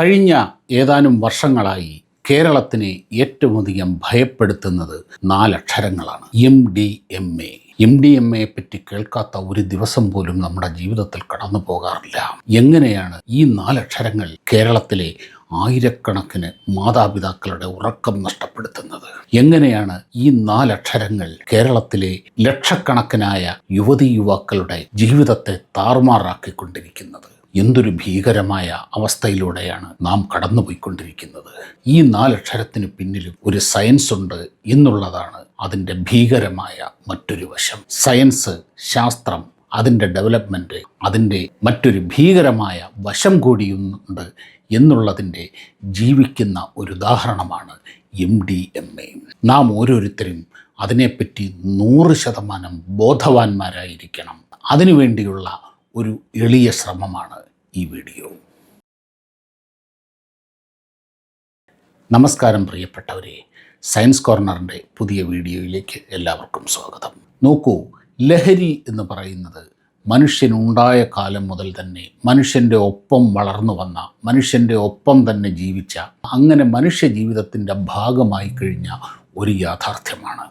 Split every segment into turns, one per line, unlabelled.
കഴിഞ്ഞ ഏതാനും വർഷങ്ങളായി കേരളത്തിനെ ഏറ്റവും അധികം ഭയപ്പെടുത്തുന്നത് നാലക്ഷരങ്ങളാണ്. M D M A. M D M എയെ പറ്റി കേൾക്കാത്ത ഒരു ദിവസം പോലും നമ്മുടെ ജീവിതത്തിൽ കടന്നു പോകാറില്ല. എങ്ങനെയാണ് ഈ നാലക്ഷരങ്ങൾ കേരളത്തിലെ ആയിരക്കണക്കിന് മാതാപിതാക്കളുടെ ഉറക്കം നഷ്ടപ്പെടുത്തുന്നത്? എങ്ങനെയാണ് ഈ നാലക്ഷരങ്ങൾ കേരളത്തിലെ ലക്ഷക്കണക്കിനായ യുവതി യുവാക്കളുടെ ജീവിതത്തെ താറുമാറാക്കിക്കൊണ്ടിരിക്കുന്നത്? എന്തൊരു ഭീകരമായ അവസ്ഥയിലൂടെയാണ് നാം കടന്നുപോയിക്കൊണ്ടിരിക്കുന്നത്. ഈ നാലക്ഷരത്തിന് പിന്നിലും ഒരു സയൻസ് ഉണ്ട് എന്നുള്ളതാണ് അതിന്റെ ഭീകരമായ മറ്റൊരു വശം. സയൻസ് ശാസ്ത്രം അതിന്റെ ഡെവലപ്മെന്റ് അതിന്റെ മറ്റൊരു ഭീകരമായ വശം കൂടിയുണ്ട് എന്നുള്ളതിന്റെ ജീവിക്കുന്ന ഒരു ഉദാഹരണമാണ് എം ഡി എം എ നാം ഓരോരുത്തരും അതിനെപ്പറ്റി നൂറ് ശതമാനം ബോധവാന്മാരായിരിക്കണം. അതിനുവേണ്ടിയുള്ള ഒരു എളിയ ശ്രമമാണ് ഈ വീഡിയോ. നമസ്കാരം പ്രിയപ്പെട്ടവരെ. സയൻസ് കോർണറിന്റെ പുതിയ വീഡിയോയിലേക്ക് എല്ലാവർക്കും സ്വാഗതം. നോക്കൂ ലഹരി എന്ന് പറയുന്നത് മനുഷ്യനുണ്ടായ കാലം മുതൽ തന്നെ മനുഷ്യന്റെ ഒപ്പം വളർന്നു വന്ന മനുഷ്യന്റെ ഒപ്പം തന്നെ ജീവിച്ച അങ്ങനെ മനുഷ്യ ജീവിതത്തിന്റെ ഭാഗമായി കഴിഞ്ഞ ഒരു യാഥാർത്ഥ്യമാണ്.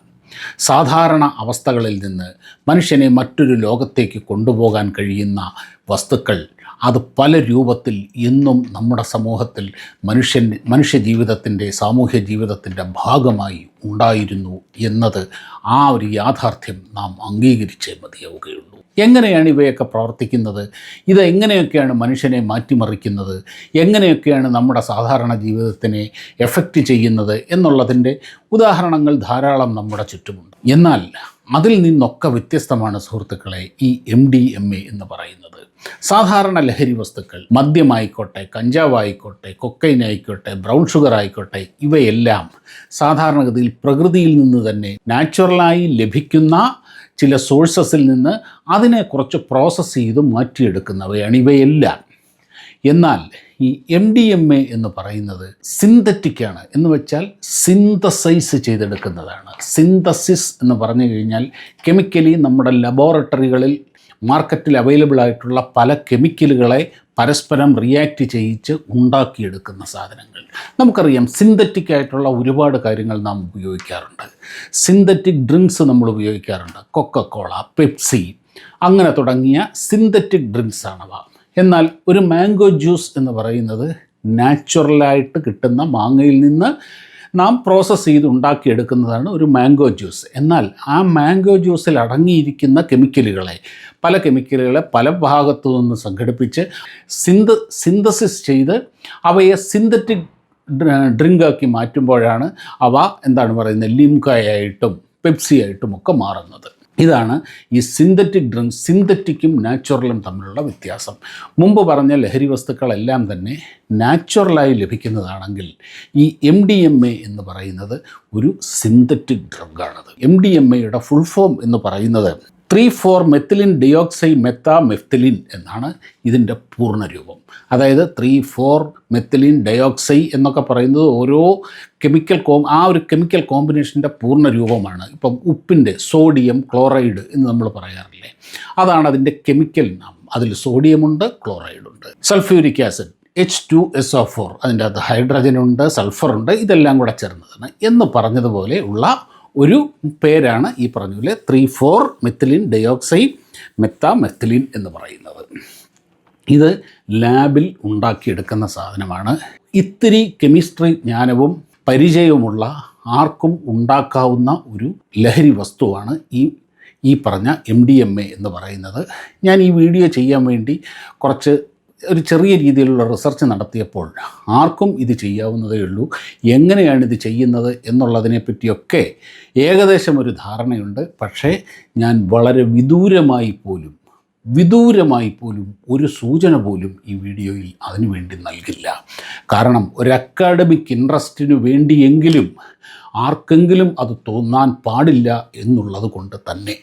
സാധാരണ അവസ്ഥകളിൽ നിന്ന് മനുഷ്യനെ മറ്റൊരു ലോകത്തേക്ക് കൊണ്ടുപോകാൻ കഴിയുന്ന വസ്തുക്കൾ അത് പല രൂപത്തിൽ ഇന്നും നമ്മുടെ സമൂഹത്തിൽ മനുഷ്യൻ മനുഷ്യ ജീവിതത്തിന്റെ സാമൂഹ്യ ജീവിതത്തിന്റെ ഭാഗമായി ഉണ്ടായിരുന്നു എന്നത് ആ ഒരു യാഥാർത്ഥ്യം നാം അംഗീകരിച്ചേ മതിയാവുകയുള്ളൂ. എങ്ങനെയാണ് ഇവയൊക്കെ പ്രവർത്തിക്കുന്നത്? ഇത് എങ്ങനെയൊക്കെയാണ് മനുഷ്യനെ മാറ്റിമറിക്കുന്നത്? എങ്ങനെയൊക്കെയാണ് നമ്മുടെ സാധാരണ ജീവിതത്തിനെ എഫക്റ്റ് ചെയ്യുന്നത് എന്നുള്ളതിന്റെ ഉദാഹരണങ്ങൾ ധാരാളം നമ്മുടെ ചുറ്റുമുണ്ട്. എന്നാൽ അതിൽ നിന്നൊക്കെ വ്യത്യസ്തമാണ് സുഹൃത്തുക്കളെ ഈ എം ഡി എം എ എന്ന് പറയുന്നത്. സാധാരണ ലഹരി വസ്തുക്കൾ മദ്യമായിക്കോട്ടെ കഞ്ചാവായിക്കോട്ടെ കൊക്കൈൻ ആയിക്കോട്ടെ ബ്രൗൺ ഷുഗർ ആയിക്കോട്ടെ ഇവയെല്ലാം സാധാരണഗതിയിൽ പ്രകൃതിയിൽ നിന്ന് തന്നെ നാച്ചുറലായി ലഭിക്കുന്ന ചില സോഴ്സസിൽ നിന്ന് അതിനെ കുറച്ച് പ്രോസസ്സ് ചെയ്ത് മാറ്റിയെടുക്കുന്നവയാണ് ഇവയെല്ലാം. എന്നാൽ ഈ എം ഡി എം എ എന്ന് പറയുന്നത് സിന്തറ്റിക്കാണ്. എന്ന് വെച്ചാൽ സിന്തസൈസ് ചെയ്തെടുക്കുന്നതാണ്. സിന്തസിസ് എന്ന് പറഞ്ഞു കഴിഞ്ഞാൽ കെമിക്കലി നമ്മുടെ ലബോറട്ടറികളിൽ മാർക്കറ്റിൽ അവൈലബിൾ ആയിട്ടുള്ള പല കെമിക്കലുകളെ പരസ്പരം റിയാക്റ്റ് ചെയ്യിച്ച് ഉണ്ടാക്കിയെടുക്കുന്ന സാധനങ്ങൾ. നമുക്കറിയാം സിന്തറ്റിക് ആയിട്ടുള്ള ഒരുപാട് കാര്യങ്ങൾ നാം ഉപയോഗിക്കാറുണ്ട്. സിന്തറ്റിക് ഡ്രിങ്ക്സ് നമ്മൾ ഉപയോഗിക്കാറുണ്ട്. കൊക്കക്കോള പെപ്സി അങ്ങനെ തുടങ്ങിയ സിന്തറ്റിക് ഡ്രിങ്ക്സ് ആണവ എന്നാൽ ഒരു മാംഗോ ജ്യൂസ് എന്ന് പറയുന്നത് നാച്ചുറലായിട്ട് കിട്ടുന്ന മാങ്ങയിൽ നിന്ന് നാം പ്രോസസ്സ് ചെയ്ത് ഉണ്ടാക്കിയെടുക്കുന്നതാണ് ഒരു മാംഗോ ജ്യൂസ് എന്നാൽ ആ മാംഗോ ജ്യൂസിൽ അടങ്ങിയിരിക്കുന്ന കെമിക്കലുകളെ പല കെമിക്കലുകളെ പല ഭാഗത്തു നിന്ന് സംഘടിപ്പിച്ച് സിന്ത സിന്തസിസ് ചെയ്ത് അവയെ സിന്തറ്റിക് ഡ്രിങ്കാക്കി മാറ്റുമ്പോഴാണ് അവ എന്താണ് പറയുന്നത് ലിംകായായിട്ടും പെപ്സി ആയിട്ടും ഒക്കെ മാറുന്നത്. ഇതാണ് ഈ സിന്തറ്റിക് ഡ്രിങ്ക് സിന്തറ്റിക്കും നാച്ചുറലും തമ്മിലുള്ള വ്യത്യാസം. മുമ്പ് പറഞ്ഞ ലഹരി വസ്തുക്കളെല്ലാം തന്നെ നാച്ചുറലായി ലഭിക്കുന്നതാണെങ്കിൽ ഈ എം ഡി എം എ എന്ന് പറയുന്നത് ഒരു സിന്തറ്റിക് ഡ്രഗാണത്. എം ഡി എം എയുടെ ഫുൾ ഫോം എന്ന് പറയുന്നത് three four methylene dioxy metha methylene എന്നാണ് ഇതിന്റെ പൂർണരൂപം. അതായത് ത്രീ ഫോർ മെത്തിലിൻ ഡയോക്സൈ എന്നൊക്കെ പറയുന്നത് ഓരോ കെമിക്കൽ കോ ആ ഒരു കെമിക്കൽ കോമ്പിനേഷന്റെ പൂർണ രൂപമാണ് ഇപ്പം ഉപ്പിന്റെ സോഡിയം ക്ലോറൈഡ് എന്ന് നമ്മൾ പറയാറില്ലേ. അതാണ് അതിന്റെ കെമിക്കൽ നാം അതിൽ സോഡിയമുണ്ട് ക്ലോറൈഡുണ്ട്. Sulphuric acid H two S O four അതിന്റെ അകത്ത് ഹൈഡ്രജനുണ്ട് സൾഫറുണ്ട് ഇതെല്ലാം കൂടെ ചേർന്നതാണ്. എന്ന് പറഞ്ഞതുപോലെ ഉള്ള ഒരു പേരാണ് ഈ പറഞ്ഞ പോലെ three four methylene dioxide meth methylene എന്ന് പറയുന്നത്. ഇത് ലാബിൽ ഉണ്ടാക്കിയെടുക്കുന്ന സാധനമാണ്. ഇത്തിരി കെമിസ്ട്രി ജ്ഞാനവും പരിചയവുമുള്ള ആർക്കും ഉണ്ടാക്കാവുന്ന ഒരു ലഹരി വസ്തുവാണ് ഈ ഈ പറഞ്ഞ എം ഡി എം എ എന്ന് പറയുന്നത്. ഞാൻ ഈ വീഡിയോ ചെയ്യാൻ വേണ്ടി കുറച്ച് ഒരു ചെറിയ രീതിയിലുള്ള റിസർച്ച് നടത്തിയപ്പോൾ ആർക്കും ഇത് ചെയ്യാവുന്നതേ ഉള്ളൂ. എങ്ങനെയാണ് ഇത് ചെയ്യുന്നത് എന്നുള്ളതിനെ പറ്റിയൊക്കെ ഏകദേശം ഒരു ധാരണയുണ്ട്. പക്ഷേ ഞാൻ വളരെ വിദൂരമായി പോലും വിദൂരമായി പോലും ഒരു സൂചന പോലും ഈ വീഡിയോയിൽ അതിനു വേണ്ടി നൽകില്ല. കാരണം ഒരു അക്കാഡമിക് ഇൻട്രസ്റ്റിനു വേണ്ടിയെങ്കിലും ആർക്കെങ്കിലും അത് തോന്നാൻ പാടില്ല എന്നുള്ളത് കൊണ്ട് തന്നെ.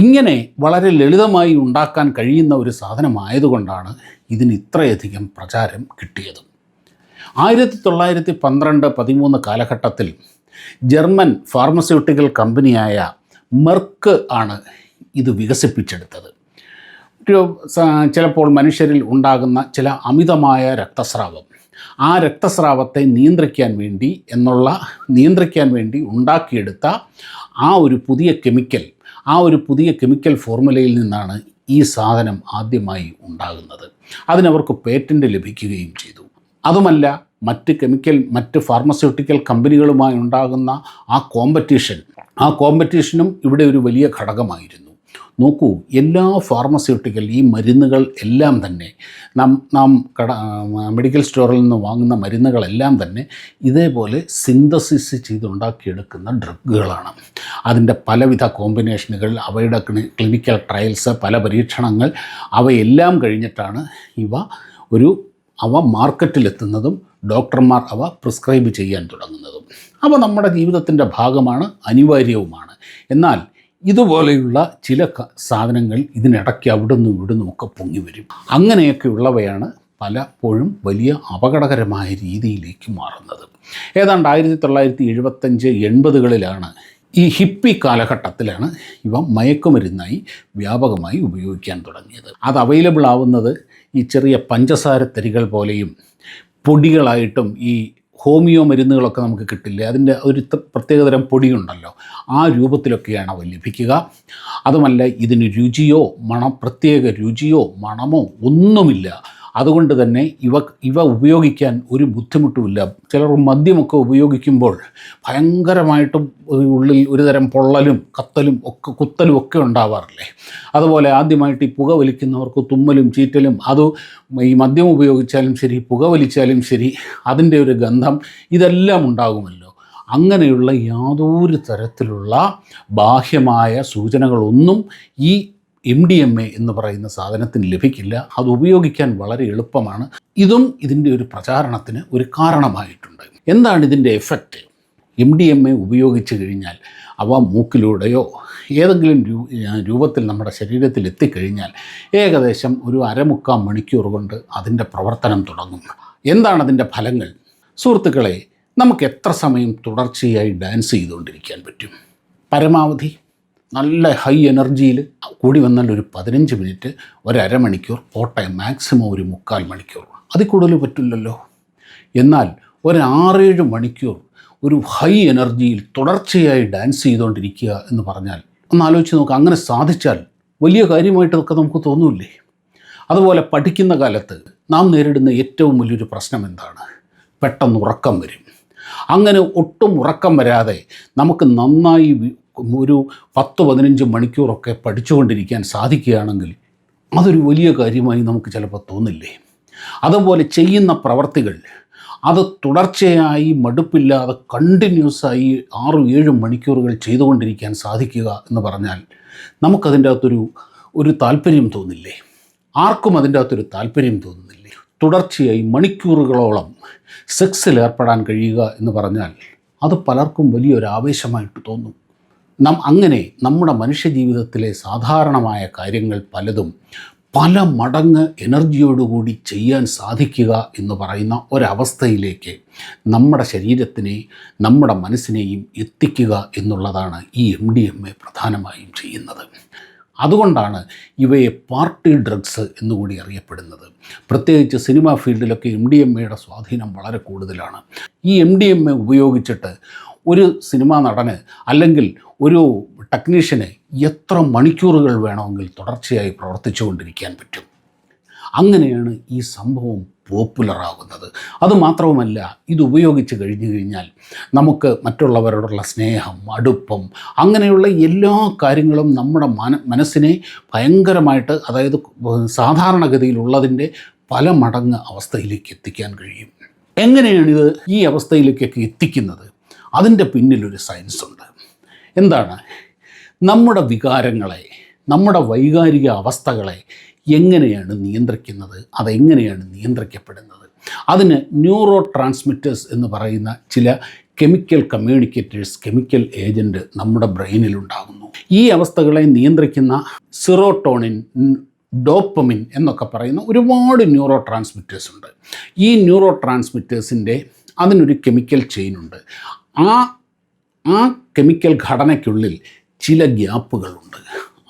ഇങ്ങനെ വളരെ ലളിതമായി ഉണ്ടാക്കാൻ കഴിയുന്ന ഒരു സാധനമായതുകൊണ്ടാണ് ഇതിന് ഇത്രയധികം പ്രചാരം കിട്ടിയത്. ആയിരത്തി തൊള്ളായിരത്തി പന്ത്രണ്ട് പതിമൂന്ന് കാലഘട്ടത്തിൽ ജർമ്മൻ ഫാർമസ്യൂട്ടിക്കൽ കമ്പനിയായ മെർക്ക് ആണ് ഇത് വികസിപ്പിച്ചെടുത്തത്. ചിലപ്പോൾ മനുഷ്യരിൽ ഉണ്ടാകുന്ന ചില അമിതമായ രക്തസ്രാവം. ആ രക്തസ്രാവത്തെ നിയന്ത്രിക്കാൻ വേണ്ടി എന്നുള്ള നിയന്ത്രിക്കാൻ വേണ്ടി ഉണ്ടാക്കിയെടുത്ത ആ ഒരു പുതിയ കെമിക്കൽ ആ ഒരു പുതിയ കെമിക്കൽ ഫോർമുലയിൽ നിന്നാണ് ഈ സാധനം ആദ്യമായി ഉണ്ടാകുന്നത്. അതിനവർക്ക് പേറ്റന്റ് ലഭിക്കുകയും ചെയ്തു. അതുമല്ല മറ്റ് കെമിക്കൽ മറ്റ് ഫാർമസ്യൂട്ടിക്കൽ കമ്പനികളുമായി ഉണ്ടാകുന്ന ആ കോമ്പറ്റീഷൻ ആ കോമ്പറ്റീഷനും ഇവിടെ ഒരു വലിയ ഘടകമായിരുന്നു. നോക്കൂ എല്ലാ ഫാർമസ്യൂട്ടിക്കൽ ഈ മരുന്നുകൾ എല്ലാം തന്നെ നാം നാം കട മെഡിക്കൽ സ്റ്റോറിൽ നിന്ന് വാങ്ങുന്ന മരുന്നുകളെല്ലാം തന്നെ ഇതേപോലെ സിന്തസിസ് ചെയ്തുണ്ടാക്കിയെടുക്കുന്ന ഡ്രഗുകളാണ് അതിന്റെ പലവിധ കോമ്പിനേഷനുകൾ അവയുടെ ക്ലിനിക്കൽ ട്രയൽസ് പല പരീക്ഷണങ്ങൾ അവയെല്ലാം കഴിഞ്ഞിട്ടാണ് ഇവ ഒരു അവ മാർക്കറ്റിലെത്തുന്നതും ഡോക്ടർമാർ അവ പ്രിസ്ക്രൈബ് ചെയ്യാൻ തുടങ്ങുന്നതും. അവ നമ്മുടെ ജീവിതത്തിന്റെ ഭാഗമാണ് അനിവാര്യവുമാണ്. എന്നാൽ ഇതുപോലെയുള്ള ചില സാധനങ്ങൾ ഇതിനിടയ്ക്ക് അവിടുന്ന് ഇവിടുന്നും ഒക്കെ പൊങ്ങി വരും. അങ്ങനെയൊക്കെയുള്ളവയാണ് പലപ്പോഴും വലിയ അപകടകരമായ രീതിയിലേക്ക് മാറുന്നത്. ഏതാണ്ട് ആയിരത്തി തൊള്ളായിരത്തി എഴുപത്തഞ്ച് എൺപതുകളിലാണ് ഈ ഹിപ്പി കാലഘട്ടത്തിലാണ് ഇവ മയക്കുമരുന്നായി വ്യാപകമായി ഉപയോഗിക്കാൻ തുടങ്ങിയത്. അത് അവൈലബിൾ ആവുന്നത് ഈ ചെറിയ പഞ്ചസാര തരികൾ പോലെയും പൊടികളായിട്ടും ഈ ഹോമിയോ മരുന്നുകളൊക്കെ നമുക്ക് കിട്ടില്ലേ? അതിന്റെ ഒരു പ്രത്യേകതരം പൊടിയുണ്ടല്ലോ. ആ രൂപത്തിലൊക്കെയാണ് അവ ലഭിക്കുക. അതുമല്ല ഇതിന് രുചിയോ മണം പ്രത്യേക രുചിയോ മണമോ ഒന്നുമില്ല. അതുകൊണ്ട് തന്നെ ഇവ ഇവ ഉപയോഗിക്കാൻ ഒരു ബുദ്ധിമുട്ടുമില്ല. ചിലർ മദ്യമൊക്കെ ഉപയോഗിക്കുമ്പോൾ ഭയങ്കരമായിട്ടും ഉള്ളിൽ ഒരുതരം പൊള്ളലും കത്തലും ഒക്കെ കുത്തലും ഒക്കെ ഉണ്ടാവാറില്ലേ? അതുപോലെ ആദ്യമായിട്ട് ഈ പുക വലിക്കുന്നവർക്ക് തുമ്മലും ചീറ്റലും അത് ഈ മദ്യം ഉപയോഗിച്ചാലും ശരി പുക വലിച്ചാലും ശരി അതിന്റെ ഒരു ഗന്ധം ഇതെല്ലാം ഉണ്ടാകുമല്ലോ. അങ്ങനെയുള്ള യാതൊരു തരത്തിലുള്ള ബാഹ്യമായ സൂചനകളൊന്നും ഈ എം ഡി എം എ എന്ന് പറയുന്ന സാധനത്തിന് ലഭിക്കില്ല. അത് ഉപയോഗിക്കാൻ വളരെ എളുപ്പമാണ്. ഇതും ഇതിന്റെ ഒരു പ്രചാരണത്തിന് ഒരു കാരണമായിട്ടുണ്ട്. എന്താണ് ഇതിന്റെ effect? M D M A ഉപയോഗിച്ച് കഴിഞ്ഞാൽ അവ മൂക്കിലൂടെയോ ഏതെങ്കിലും രൂപത്തിൽ നമ്മുടെ ശരീരത്തിൽ എത്തിക്കഴിഞ്ഞാൽ ഏകദേശം ഒരു അരമുക്കാൽ മണിക്കൂർ കൊണ്ട് അതിന്റെ പ്രവർത്തനം തുടങ്ങും. എന്താണ് അതിന്റെ ഫലങ്ങൾ? സുഹൃത്തുക്കളെ നമുക്ക് എത്ര സമയം തുടർച്ചയായി ഡാൻസ് ചെയ്തുകൊണ്ടിരിക്കാൻ പറ്റും? പരമാവധി നല്ല ഹൈ എനർജിയിൽ കൂടി വന്നാൽ ഒരു പതിനഞ്ച് മിനിറ്റ് ഒരമണിക്കൂർ അരമണിക്കൂർ പോട്ടെ മാക്സിമം ഒരു മുക്കാൽ മണിക്കൂർ. അതിൽ കൂടുതൽ പറ്റില്ലല്ലോ. എന്നാൽ ഒരാറേഴ് മണിക്കൂർ ഒരു ഹൈ എനർജിയിൽ തുടർച്ചയായി ഡാൻസ് ചെയ്തുകൊണ്ടിരിക്കുക എന്ന് പറഞ്ഞാൽ ഒന്ന് ആലോചിച്ച് നോക്കുക അങ്ങനെ സാധിച്ചാൽ വലിയ കാര്യമായിട്ടൊക്കെ നമുക്ക് തോന്നൂല്ലേ? അതുപോലെ പഠിക്കുന്ന കാലത്ത് നാം നേരിടുന്ന ഏറ്റവും വലിയൊരു പ്രശ്നം എന്താണ്? പെട്ടെന്ന് ഉറക്കം വരും. അങ്ങനെ ഒട്ടും ഉറക്കം വരാതെ നമുക്ക് നന്നായി ഒരു പത്ത് പതിനഞ്ച് മണിക്കൂറൊക്കെ പഠിച്ചുകൊണ്ടിരിക്കാൻ സാധിക്കുകയാണെങ്കിൽ അതൊരു വലിയ കാര്യമായി നമുക്ക് ചിലപ്പോൾ തോന്നില്ലേ? അതുപോലെ ചെയ്യുന്ന പ്രവർത്തികൾ അത് തുടർച്ചയായി മടുപ്പില്ലാതെ കണ്ടിന്യൂസ് ആയി ആറും ഏഴും മണിക്കൂറുകൾ ചെയ്തുകൊണ്ടിരിക്കാൻ സാധിക്കുക എന്ന് പറഞ്ഞാൽ നമുക്കതിന്റെ അകത്തൊരു ഒരു താല്പര്യം തോന്നില്ലേ? ആർക്കും അതിന്റെ അകത്തൊരു താല്പര്യം തോന്നുന്നില്ലേ? തുടർച്ചയായി മണിക്കൂറുകളോളം സെക്സിൽ ഏർപ്പെടാൻ കഴിയുക എന്ന് പറഞ്ഞാൽ അത് പലർക്കും വലിയൊരു ആവേശമായിട്ട് തോന്നും. നാം അങ്ങനെ നമ്മുടെ മനുഷ്യജീവിതത്തിലെ സാധാരണമായ കാര്യങ്ങൾ പലതും പല മടങ്ങ് എനർജിയോടുകൂടി ചെയ്യാൻ സാധിക്കുക എന്ന് പറയുന്ന ഒരവസ്ഥയിലേക്ക് നമ്മുടെ ശരീരത്തിനെ നമ്മുടെ മനസ്സിനെയും എത്തിക്കുക എന്നുള്ളതാണ് ഈ എം ഡി എം എ പ്രധാനമായും ചെയ്യുന്നത്. അതുകൊണ്ടാണ് ഇവയെ പാർട്ടി ഡ്രഗ്സ് എന്നുകൂടി അറിയപ്പെടുന്നത്. പ്രത്യേകിച്ച് സിനിമാ ഫീൽഡിലൊക്കെ എം ഡി എം എയുടെ സ്വാധീനം വളരെ കൂടുതലാണ്. ഈ എം ഡി എം എ ഉപയോഗിച്ചിട്ട് ഒരു സിനിമാ നടന് അല്ലെങ്കിൽ ഒരു ടെക്നീഷ്യന് എത്ര മണിക്കൂറുകൾ വേണമെങ്കിൽ തുടർച്ചയായി പ്രവർത്തിച്ചുകൊണ്ടിരിക്കാൻ പറ്റും? അങ്ങനെയാണ് ഈ സംഭവം പോപ്പുലറാകുന്നത് അതുമാത്രവുമല്ല ഇത് ഉപയോഗിച്ച് കഴിഞ്ഞു കഴിഞ്ഞാൽ നമുക്ക് മറ്റുള്ളവരോടുള്ള സ്നേഹം അടുപ്പം അങ്ങനെയുള്ള എല്ലാ കാര്യങ്ങളും നമ്മുടെ മന മനസ്സിനെ ഭയങ്കരമായിട്ട് അതായത് സാധാരണഗതിയിലുള്ളതിന്റെ പല മടങ്ങ് അവസ്ഥയിലേക്ക് എത്തിക്കാൻ കഴിയും. എങ്ങനെയാണിത് ഈ അവസ്ഥയിലേക്കൊക്കെ എത്തിക്കുന്നത്? അതിന്റെ പിന്നിലൊരു സയൻസ് ഉണ്ട്. എന്താണ്? നമ്മുടെ വികാരങ്ങളെ നമ്മുടെ വൈകാരിക അവസ്ഥകളെ എങ്ങനെയാണ് നിയന്ത്രിക്കുന്നത്? അതെങ്ങനെയാണ് നിയന്ത്രിക്കപ്പെടുന്നത്? അതിന് ന്യൂറോ ട്രാൻസ്മിറ്റേഴ്സ് എന്ന് പറയുന്ന ചില കെമിക്കൽ കമ്മ്യൂണിക്കേറ്റേഴ്സ് കെമിക്കൽ ഏജന്റ് നമ്മുടെ ബ്രെയിനിൽ ഉണ്ടാകുന്നു ഈ അവസ്ഥകളെ നിയന്ത്രിക്കുന്ന സിറോട്ടോണിൻ ഡോപ്പമിൻ എന്നൊക്കെ പറയുന്ന ഒരുപാട് ന്യൂറോ ട്രാൻസ്മിറ്റേഴ്സ് ഉണ്ട്. ഈ ന്യൂറോ ട്രാൻസ്മിറ്റേഴ്സിന്റെ അതിനൊരു കെമിക്കൽ ചെയിൻ ഉണ്ട്. ആ ആ കെമിക്കൽ ഘടനയ്ക്കുള്ളിൽ ചില ഗ്യാപ്പുകളുണ്ട്.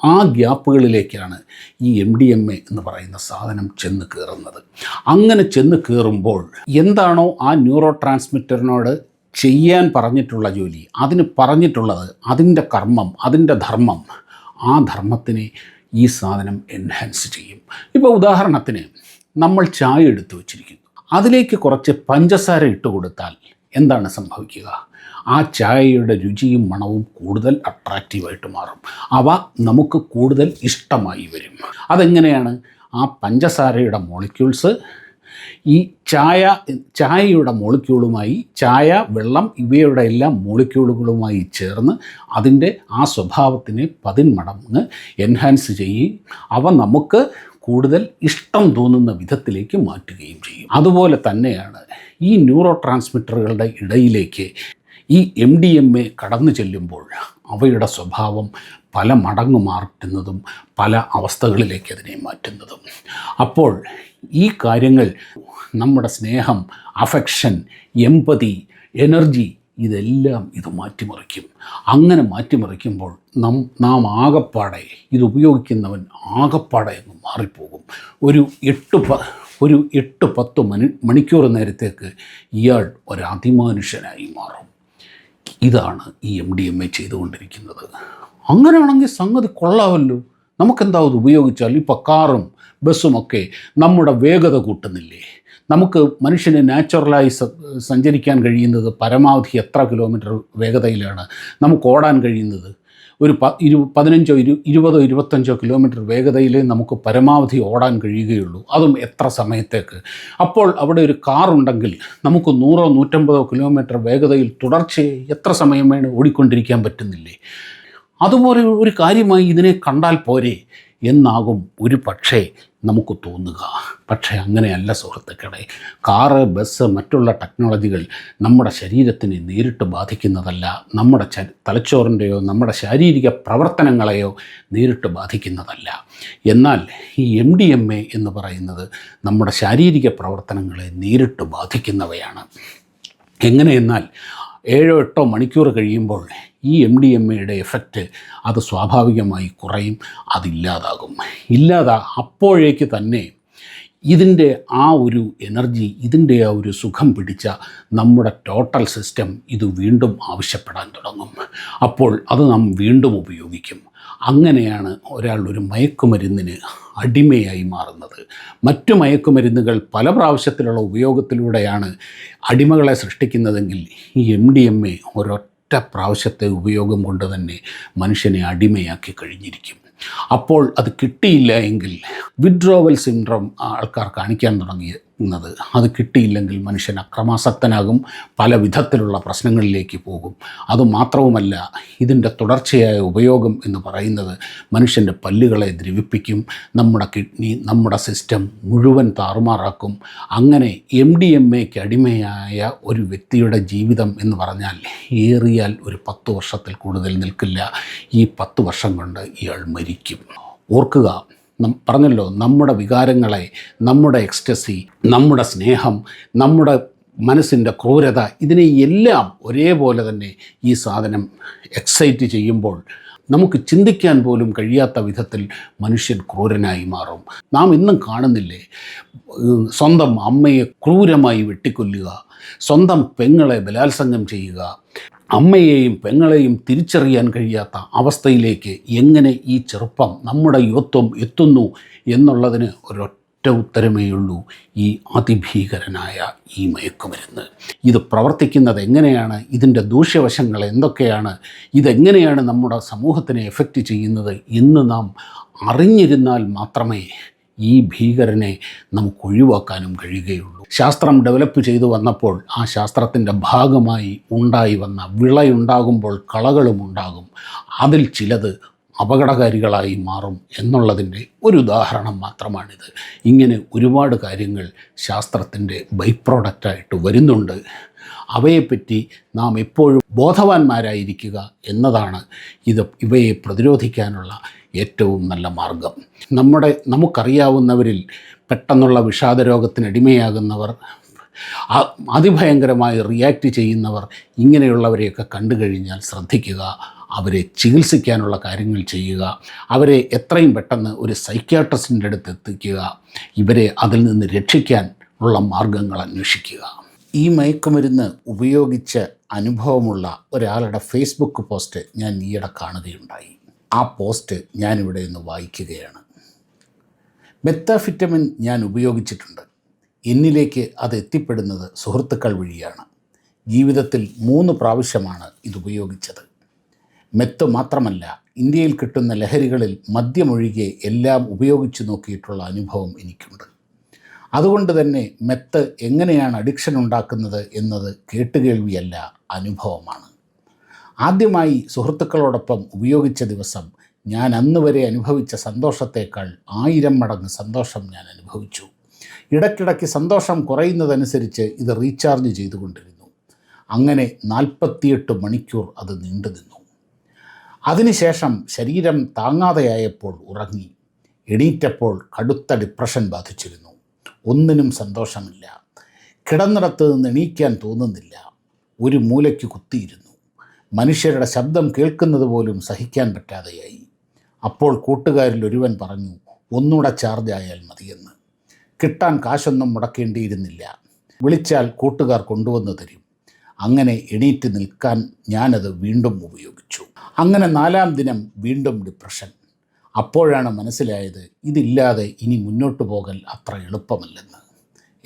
ആ ഗ്യാപ്പുകളിലേക്കാണ് ഈ എം ഡി എം എ എന്ന് പറയുന്ന സാധനം ചെന്ന് കയറുന്നത്. അങ്ങനെ ചെന്ന് കയറുമ്പോൾ എന്താണോ ആ ന്യൂറോ ട്രാൻസ്മിറ്ററിനോട് ചെയ്യാൻ പറഞ്ഞിട്ടുള്ള ജോലി അതിന് പറഞ്ഞിട്ടുള്ളത് അതിന്റെ കർമ്മം അതിന്റെ ധർമ്മം ആ ധർമ്മത്തിനെ ഈ സാധനം എൻഹാൻസ് ചെയ്യും. ഇപ്പോൾ ഉദാഹരണത്തിന് നമ്മൾ ചായ എടുത്തു വച്ചിരിക്കുന്നു. അതിലേക്ക് കുറച്ച് പഞ്ചസാര ഇട്ട് കൊടുത്താൽ എന്താണ് സംഭവിക്കുക? ആ ചായയുടെ രുചിയും മണവും കൂടുതൽ അട്രാക്റ്റീവായിട്ട് മാറും. അവ നമുക്ക് കൂടുതൽ ഇഷ്ടമായി വരും. അതെങ്ങനെയാണ്? ആ പഞ്ചസാരയുടെ മോളിക്യൂൾസ് ഈ ചായ ചായയുടെ മോളിക്യൂളുമായി ചായ വെള്ളം ഇവയുടെ എല്ലാം മോളിക്യൂളുകളുമായി ചേർന്ന് അതിന്റെ ആ സ്വഭാവത്തിനെ പതിന്മടങ്ങ് എൻഹാൻസ് ചെയ്യുകയും അവ നമുക്ക് കൂടുതൽ ഇഷ്ടം തോന്നുന്ന വിധത്തിലേക്ക് മാറ്റുകയും ചെയ്യും. അതുപോലെ തന്നെയാണ് ഈ ന്യൂറോ ട്രാൻസ്മിറ്ററുകളുടെ ഇടയിലേക്ക് ഈ എം ഡി എം എ കടന്നു ചെല്ലുമ്പോൾ അവയുടെ സ്വഭാവം പല മടങ്ങ് മാറ്റുന്നതും പല അവസ്ഥകളിലേക്ക് അതിനെ മാറ്റുന്നതും. അപ്പോൾ ഈ കാര്യങ്ങൾ നമ്മുടെ സ്നേഹം അഫെക്ഷൻ എമ്പതി എനർജി ഇതെല്ലാം ഇത് മാറ്റിമറിക്കും. അങ്ങനെ മാറ്റിമറിക്കുമ്പോൾ നം നാം ആകപ്പാടെ ഇത് ഉപയോഗിക്കുന്നവൻ ആകപ്പാടെ അങ്ങ് മാറിപ്പോകും. ഒരു എട്ട് പ ഒരു എട്ട് പത്ത് മണി മണിക്കൂർ നേരത്തേക്ക് ഇയാൾ ഒരു അതിമാനുഷ്യനായി മാറും. ഇതാണ് ഈ എം ഡി എം എ ചെയ്തുകൊണ്ടിരിക്കുന്നത്. അങ്ങനെയാണെങ്കിൽ സംഗതി കൊള്ളാമല്ലോ. നമുക്കെന്താ ഉപയോഗിച്ചാൽ? ഇപ്പോൾ കാറും ബസ്സുമൊക്കെ നമ്മുടെ വേഗത കൂട്ടുന്നില്ലേ? നമുക്ക് മനുഷ്യന് നാച്ചുറലായി സഞ്ചരിക്കാൻ കഴിയുന്നത് പരമാവധി എത്ര കിലോമീറ്റർ വേഗതയിലാണ് നമുക്ക് ഓടാൻ കഴിയുന്നത്? ഒരു പ ഇരു പതിനഞ്ചോ ഇരു ഇരുപതോ ഇരുപത്തഞ്ചോ കിലോമീറ്റർ വേഗതയിൽ നമുക്ക് പരമാവധി ഓടാൻ കഴിയുകയുള്ളൂ. അതും എത്ര സമയത്തേക്ക്? അപ്പോൾ അവിടെ ഒരു കാർ ഉണ്ടെങ്കിൽ നമുക്ക് നൂറോ നൂറ്റമ്പതോ കിലോമീറ്റർ വേഗതയിൽ തുടർച്ചയായി എത്ര സമയം വേണം ഓടിക്കൊണ്ടിരിക്കാൻ പറ്റുന്നില്ലേ? അതുപോലെ ഒരു കാര്യമായി ഇതിനെ കണ്ടാൽ പോരെ എന്നാകും ഒരു പക്ഷേ നമുക്ക് തോന്നുക. പക്ഷേ അങ്ങനെയല്ല സുഹൃത്തുക്കളെ. കാറ് ബസ് മറ്റുള്ള ടെക്നോളജികൾ നമ്മുടെ ശരീരത്തിനെ നേരിട്ട് ബാധിക്കുന്നതല്ല നമ്മുടെ ച തലച്ചോറിന്റെയോ നമ്മുടെ ശാരീരിക പ്രവർത്തനങ്ങളെയോ നേരിട്ട് ബാധിക്കുന്നതല്ല. എന്നാൽ ഈ എം ഡി എം എ എന്ന് പറയുന്നത് നമ്മുടെ ശാരീരിക പ്രവർത്തനങ്ങളെ നേരിട്ട് ബാധിക്കുന്നവയാണ്. എങ്ങനെയെന്നാൽ ഏഴോ എട്ടോ മണിക്കൂർ കഴിയുമ്പോൾ ഈ എം ഡി എം എയുടെ എഫക്റ്റ് അത് സ്വാഭാവികമായി കുറയും അതില്ലാതാകും. ഇല്ലാതാ അപ്പോഴേക്ക് തന്നെ ഇതിന്റെ ആ ഒരു എനർജി ഇതിന്റെ ആ ഒരു സുഖം പിടിച്ച നമ്മുടെ ടോട്ടൽ സിസ്റ്റം ഇത് വീണ്ടും ആവശ്യപ്പെടാൻ തുടങ്ങും. അപ്പോൾ അത് നാം വീണ്ടും ഉപയോഗിക്കും. അങ്ങനെയാണ് ഒരാൾ ഒരു മയക്കുമരുന്നിന് അടിമയായി മാറുന്നത്. മറ്റു മയക്കുമരുന്നുകൾ പല പ്രാവശ്യത്തിലുള്ള ഉപയോഗത്തിലൂടെയാണ് അടിമകളെ സൃഷ്ടിക്കുന്നതെങ്കിൽ ഈ എം ഡി എം എ ഒരൊറ്റ പ്രാവശ്യത്തെ ഉപയോഗം കൊണ്ട് തന്നെ മനുഷ്യനെ അടിമയാക്കി കഴിഞ്ഞിരിക്കും. അപ്പോൾ അത് കിട്ടിയില്ല എങ്കിൽ വിഡ്രോവൽ സിൻഡ്രോം ആൾക്കാർ കാണിക്കാൻ തുടങ്ങിയത് അത് കിട്ടിയില്ലെങ്കിൽ മനുഷ്യൻ അക്രമാസക്തനാകും പല വിധത്തിലുള്ള പ്രശ്നങ്ങളിലേക്ക് പോകും. അതുമാത്രവുമല്ല ഇതിന്റെ തുടർച്ചയായ ഉപയോഗം എന്ന് പറയുന്നത് മനുഷ്യന്റെ പല്ലുകളെ ദ്രവിപ്പിക്കും നമ്മുടെ കിഡ്നി നമ്മുടെ സിസ്റ്റം മുഴുവൻ താറുമാറാക്കും. അങ്ങനെ എം ഡി എം എക്ക് അടിമയായ ഒരു വ്യക്തിയുടെ ജീവിതം എന്ന് പറഞ്ഞാൽ ഏറിയാൽ ഒരു പത്ത് വർഷത്തിൽ കൂടുതൽ നിൽക്കില്ല. ഈ പത്ത് വർഷം കൊണ്ട് ഇയാൾ മരിക്കും. ഓർക്കുക പറഞ്ഞല്ലോ നമ്മുടെ വികാരങ്ങളെ നമ്മുടെ എക്സ്റ്റസി നമ്മുടെ സ്നേഹം നമ്മുടെ മനസ്സിന്റെ ക്രൂരത ഇതിനെ എല്ലാം ഒരേപോലെ തന്നെ ഈ സാധനം എക്സൈറ്റ് ചെയ്യുമ്പോൾ നമുക്ക് ചിന്തിക്കാൻ പോലും കഴിയാത്ത വിധത്തിൽ മനുഷ്യൻ ക്രൂരനായി മാറും. നാം ഇന്നും കാണുന്നില്ലേ സ്വന്തം അമ്മയെ ക്രൂരമായി വെട്ടിക്കൊല്ലുക സ്വന്തം പെങ്ങളെ ബലാത്സംഗം ചെയ്യുക അമ്മയെയും പെങ്ങളെയും തിരിച്ചറിയാൻ കഴിയാത്ത അവസ്ഥയിലേക്ക് എങ്ങനെ ഈ ചെറുപ്പം നമ്മുടെ യുവത്വം എത്തുന്നു എന്നുള്ളതിന് ഒരൊറ്റ ഉത്തരമേയുള്ളൂ ഈ അതിഭീകരനായ ഈ മയക്കുമരുന്ന്. ഇത് പ്രവർത്തിക്കുന്നത് എങ്ങനെയാണ്? ഇതിന്റെ ദൂഷ്യവശങ്ങൾ എന്തൊക്കെയാണ്? ഇതെങ്ങനെയാണ് നമ്മുടെ സമൂഹത്തിനെ എഫക്റ്റ് ചെയ്യുന്നത് എന്ന് നാം അറിഞ്ഞിരുന്നാൽ മാത്രമേ ഈ ഭീകരനെ നമുക്ക് ഒഴിവാക്കാനും കഴിയുകയുള്ളൂ. ശാസ്ത്രം ഡെവലപ്പ് ചെയ്തു വന്നപ്പോൾ ആ ശാസ്ത്രത്തിന്റെ ഭാഗമായി ഉണ്ടായി വന്ന വിളയുണ്ടാകുമ്പോൾ കളകളും ഉണ്ടാകും. അതിൽ ചിലത് അപകടകാരികളായി മാറും എന്നുള്ളതിന്റെ ഒരു ഉദാഹരണം മാത്രമാണിത്. ഇങ്ങനെ ഒരുപാട് കാര്യങ്ങൾ ശാസ്ത്രത്തിന്റെ ബൈ പ്രോഡക്റ്റായിട്ട് വരുന്നുണ്ട്. അവയെപ്പറ്റി നാം എപ്പോഴും ബോധവാന്മാരായിരിക്കുക എന്നതാണ് ഇത് ഇവയെ പ്രതിരോധിക്കാനുള്ള ഏറ്റവും നല്ല മാർഗം. നമ്മുടെ നമുക്കറിയാവുന്നവരിൽ പെട്ടെന്നുള്ള വിഷാദരോഗത്തിന് അടിമയാകുന്നവർ ആ- അതിഭയങ്കരമായി റിയാക്റ്റ് ചെയ്യുന്നവർ ഇങ്ങനെയുള്ളവരെയൊക്കെ കണ്ടു കഴിഞ്ഞാൽ ശ്രദ്ധിക്കുക അവരെ ചികിത്സിക്കാനുള്ള കാര്യങ്ങൾ ചെയ്യുക അവരെ എത്രയും പെട്ടെന്ന് ഒരു സൈക്യാട്രിസ്റ്റിന്റെ അടുത്ത് എത്തിക്കുക ഇവരെ അതിൽ നിന്ന് രക്ഷിക്കാൻ ഉള്ള മാർഗങ്ങൾ അന്വേഷിക്കുക. ഈ മയക്കുമരുന്ന് ഉപയോഗിച്ച അനുഭവമുള്ള ഒരാളുടെ ഫേസ്ബുക്ക് പോസ്റ്റ് ഞാൻ ഈയിടെ കാണുകയുണ്ടായി. ആ പോസ്റ്റ് ഞാനിവിടെ നിന്ന് വായിക്കുകയാണ്. മെത്താഫിറ്റമിൻ ഞാൻ ഉപയോഗിച്ചിട്ടുണ്ട്. എന്നിലേക്ക് അത് എത്തിപ്പെടുന്നത് സുഹൃത്തുക്കൾ വഴിയാണ്. ജീവിതത്തിൽ മൂന്ന് പ്രാവശ്യമാണ് ഇത് ഉപയോഗിച്ചത്. മെത്ത് മാത്രമല്ല ഇന്ത്യയിൽ കിട്ടുന്ന ലഹരികളിൽ മദ്യമൊഴികെ എല്ലാം ഉപയോഗിച്ചു നോക്കിയിട്ടുള്ള അനുഭവം എനിക്കുണ്ട്. അതുകൊണ്ട് തന്നെ മെത്ത് എങ്ങനെയാണ് അഡിക്ഷൻ ഉണ്ടാക്കുന്നത് എന്നത് കേട്ടുകേൾവിയല്ല അനുഭവമാണ്. ആദ്യമായി സുഹൃത്തുക്കളോടൊപ്പം ഉപയോഗിച്ച ദിവസം ഞാൻ അന്ന് വരെ അനുഭവിച്ച സന്തോഷത്തേക്കാൾ ആയിരം മടങ്ങ് സന്തോഷം ഞാൻ അനുഭവിച്ചു. ഇടയ്ക്കിടയ്ക്ക് സന്തോഷം കുറയുന്നതനുസരിച്ച് ഇത് റീചാർജ് ചെയ്തുകൊണ്ടിരുന്നു. അങ്ങനെ നാൽപ്പത്തിയെട്ട് മണിക്കൂർ അത് നീണ്ടു നിന്നു. അതിനുശേഷം ശരീരം താങ്ങാതെയായപ്പോൾ ഉറങ്ങി. എണീറ്റപ്പോൾ കടുത്ത ഡിപ്രഷൻ ബാധിച്ചിരുന്നു. ഒന്നിനും സന്തോഷമില്ല. കിടന്നിടത്ത് നിന്ന് എണീക്കാൻ തോന്നുന്നില്ല. ഒരു മൂലയ്ക്ക് കുത്തിയിരുന്നു. മനുഷ്യരുടെ ശബ്ദം കേൾക്കുന്നത് പോലും സഹിക്കാൻ പറ്റാതെയായി. അപ്പോൾ കൂട്ടുകാരിൽ ഒരുവൻ പറഞ്ഞു ഒന്നുകൂടെ ചാർജ് ആയാൽ മതിയെന്ന്. കിട്ടാൻ കാശൊന്നും മുടക്കേണ്ടിയിരുന്നില്ല. വിളിച്ചാൽ കൂട്ടുകാർ കൊണ്ടുവന്ന് തരും. അങ്ങനെ എണീറ്റ് നിൽക്കാൻ ഞാനത് വീണ്ടും ഉപയോഗിച്ചു. അങ്ങനെ നാലാം ദിനം വീണ്ടും ഡിപ്രഷൻ അപ്പോഴാണ് മനസ്സിലായത് ഇതില്ലാതെ ഇനി മുന്നോട്ട് പോകൽ അത്ര എളുപ്പമല്ലെന്ന്.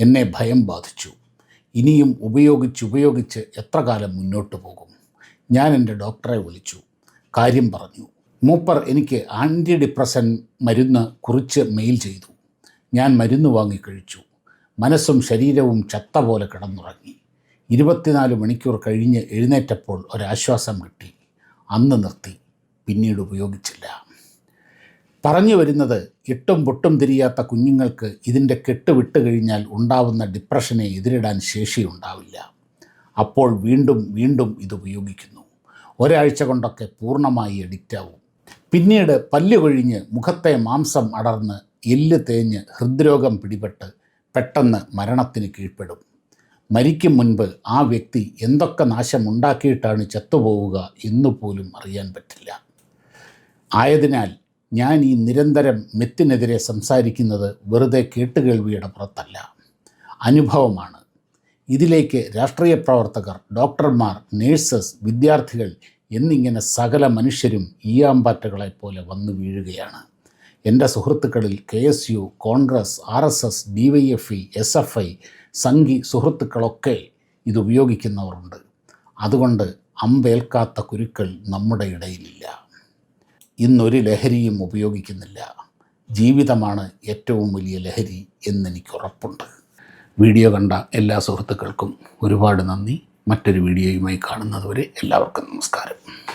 എന്നെ ഭയം ബാധിച്ചു. ഇനിയും ഉപയോഗിച്ച് ഉപയോഗിച്ച് എത്ര കാലം മുന്നോട്ട് പോകും? ഞാൻ എന്റെ ഡോക്ടറെ വിളിച്ചു. കാര്യം പറഞ്ഞു. മൂപ്പർ എനിക്ക് ആന്റി ഡിപ്രസൻ മരുന്ന് കുറിച്ച് മെയിൽ ചെയ്തു. ഞാൻ മരുന്ന് വാങ്ങി കഴിച്ചു. മനസ്സും ശരീരവും ചത്ത പോലെ കിടന്നുറങ്ങി. ഇരുപത്തിനാല് മണിക്കൂർ കഴിഞ്ഞ് എഴുന്നേറ്റപ്പോൾ ഒരാശ്വാസം കിട്ടി. അന്ന് നിർത്തി. പിന്നീട് ഉപയോഗിച്ചില്ല. പറഞ്ഞു വരുന്നത് എട്ടും പൊട്ടും തിരിയാത്ത കുഞ്ഞുങ്ങൾക്ക് ഇതിന്റെ കെട്ട് വിട്ടു കഴിഞ്ഞാൽ ഉണ്ടാവുന്ന ഡിപ്രഷനെ എതിരിടാൻ ശേഷിയുണ്ടാവില്ല അപ്പോൾ വീണ്ടും വീണ്ടും ഇത് ഉപയോഗിക്കുന്നു. ഒരാഴ്ച കൊണ്ടൊക്കെ പൂർണമായി എഡിക്റ്റാവും പിന്നീട് പല്ല് കൊഴിഞ്ഞ് മുഖത്തെ മാംസം അടർന്ന് എല്ല് തേഞ്ഞ് ഹൃദ്രോഗം പിടിപെട്ട് പെട്ടെന്ന് മരണത്തിന് കീഴ്പ്പെടും. മരിക്കും മുൻപ് ആ വ്യക്തി എന്തൊക്കെ നാശം ഉണ്ടാക്കിയിട്ടാണ് ചത്തുപോവുക എന്നുപോലും അറിയാൻ പറ്റില്ല. ആയതിനാൽ ഞാൻ ഈ നിരന്തരം മെത്തിനെതിരെ സംസാരിക്കുന്നത് വെറുതെ കേട്ടുകേൾവിയുടെ പുറത്തല്ല. അനുഭവമാണ്. ഇതിലേക്ക് രാഷ്ട്രീയ പ്രവർത്തകർ ഡോക്ടർമാർ നേഴ്സസ് വിദ്യാർത്ഥികൾ എന്നിങ്ങനെ സകല മനുഷ്യരും ഈയാമ്പാറ്റകളെപ്പോലെ വന്നു വീഴുകയാണ്. എന്റെ സുഹൃത്തുക്കളിൽ K S U Congress R S S D Y F I S F I Sanghi സുഹൃത്തുക്കളൊക്കെ ഇത് ഉപയോഗിക്കുന്നവരുണ്ട്. അതുകൊണ്ട് അമ്പേൽക്കാത്ത കുരുക്കൾ നമ്മുടെ ഇടയിലില്ല. ഇന്നൊരു ലഹരിയും ഉപയോഗിക്കുന്നില്ല. ജീവിതമാണ് ഏറ്റവും വലിയ ലഹരി എന്നെനിക്ക് ഉറപ്പുണ്ട് വീഡിയോ കണ്ട എല്ലാ സുഹൃത്തുക്കൾക്കും ഒരുപാട് നന്ദി. മറ്റൊരു വീഡിയോയുമായി കാണുന്നതുവരെ എല്ലാവർക്കും നമസ്കാരം.